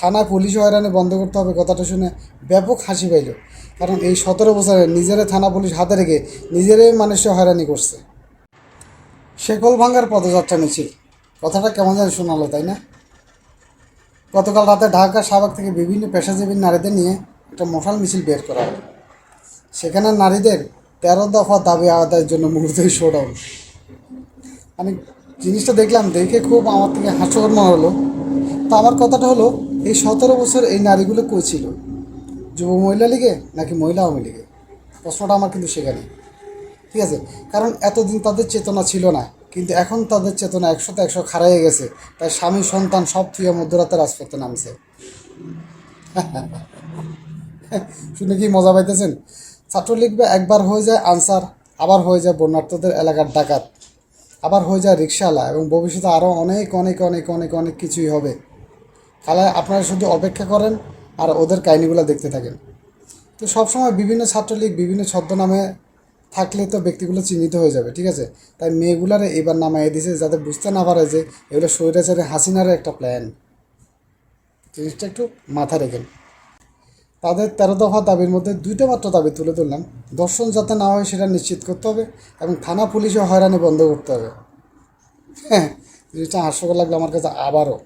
থানায় পুলিশ হয়রানি বন্ধ করতে হবে, কথাটা শুনে ব্যাপক হাসি পাইল। কারণ এই সতেরো বছরে নিজেরে থানা পুলিশ হাতে রেখে নিজেরাই মানুষকে হয়রানি করছে। শেকল ভাঙ্গার পদযাত্রা মিছিল। কথাটা কেমন যেন শোনালো, তাই না? গতকাল রাতে ঢাকা সাবাক থেকে বিভিন্ন পেশাজীবী নারীদের নিয়ে একটা মশাল মিছিল বের করা হয়। সেখানে নারীদের তেরো দফা দাবি আদায়ের জন্য মুহূর্তেই শোডাউন। আমি জিনিসটা দেখলাম, দেখে খুব আমার থেকে হাস্যকর মনে হলো। তো আমার কথাটা হলো এই সতেরো বছর এই নারীগুলো কই যুব মহিলা লীগে নাকি মহিলা আওয়ামী লীগে? প্রশ্নটা আমার কিন্তু সেখানে ঠিক আছে? কারণ এতদিন তাদের চেতনা ছিল না। কিন্তু এখন তাদের চেতনা একশোতে একশো খারাইয়ে গেছে। তাই স্বামী, সন্তান সব থুয়ে মধ্যরাতে রাজপথে নামছে। শুনে কি মজা পাইতেছেন? ছাত্রলীগ বা একবার হয়ে যায় আনসার, আবার হয়ে যায় বন্যার্থদের এলাকার ডাকাত, আবার হয়ে যায় রিক্সাওয়ালা এবং ভবিষ্যতে আরও অনেক অনেক অনেক অনেক অনেক কিছুই হবে। খেলায় আপনারা শুধু অপেক্ষা করেন আর ওদের কাহিনিগুলো দেখতে থাকেন। তো সবসময় বিভিন্ন ছাত্রলীগ, বিভিন্ন ছদ্মনামে থাকলে তো ব্যক্তিগুলো চিহ্নিত হয়ে যাবে, ঠিক আছে? তাই মেয়েগুলারে এবার নামাইয়ে দিছে যাতে বুঝতে না পারে যে এগুলো স্বৈরাচারে হাসিনারও একটা প্ল্যান জিনিসটা একটু মাথা রেখেন। তাদের তেরো দফা দাবির মধ্যে দুইটা মাত্র দাবি তুলে ধরলাম। দর্শন যাতে না হয় সেটা নিশ্চিত করতে হবে এবং থানা পুলিশও হয়রানি বন্ধ করতে হবে। হ্যাঁ জিনিসটা হাস্যকর লাগল আমার কাছে আবারও।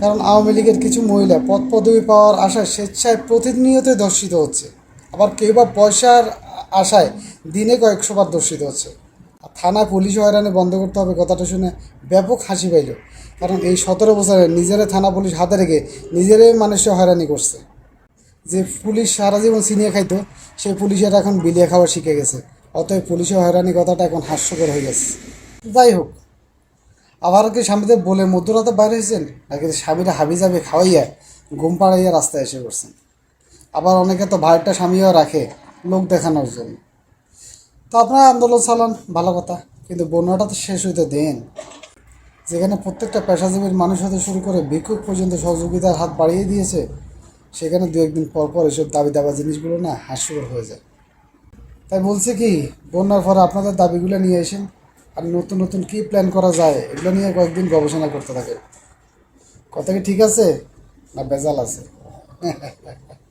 কারণ আওয়ামী লীগের কিছু মহিলা পদ পদবি পাওয়ার আশায় স্বেচ্ছায় প্রতিনিয়ত দর্শিত হচ্ছে। আবার কেউ বা পয়সার আশায় দিনে কয়েকশো বার দর্শিত হচ্ছে। থানায় পুলিশ হয়রানি বন্ধ করতে হবে কথাটা শুনে ব্যাপক হাসি পাইল। কারণ এই সতেরো বছরে নিজেরা থানা পুলিশ হাতে রেখে নিজেরাই মানুষে হয়রানি করছে। যে পুলিশ সারা জীবন চিনিয়ে খাইতো, সেই পুলিশের এখন বিলিয়ে খাওয়া শিখে গেছে। অতএব পুলিশের হয়রানি কথাটা এখন হাস্যকর হয়ে গেছে। যাই হোক আবার কি স্বামীদের বলে মধ্যরাতে বাইরে হয়েছেন? নাকি স্বামীরা হাবি যাবে খাওয়াইয়া ঘুম পাড়াইয়া রাস্তায় এসে পড়ছেন? আবার অনেকে তো ভাইটা স্বামীও রাখে, লোক দেখানোর জন্য। তো আপনারা আন্দোলন চালান, ভালো কথা। কিন্তু বন্যাটা তো শেষ হইতে দেন। যেখানে প্রত্যেকটা পেশাজীবীর মানুষ হতে শুরু করে ভিক্ষুক পর্যন্ত সহযোগিতার হাত বাড়িয়ে দিয়েছে, সেখানে দু একদিন পর পর এসব দাবি দাবা জিনিসগুলো না হাস্যকর হয়ে যায়। তাই বলছে কি, বন্যার পরে আপনাদের দাবিগুলো নিয়ে এসেন আর নতুন নতুন কি প্ল্যান করা যায়, এগুলো নিয়ে কয়েকদিন গবেষণা করতে থাকে। কথা কি ঠিক আছে? না বেজাল আছে?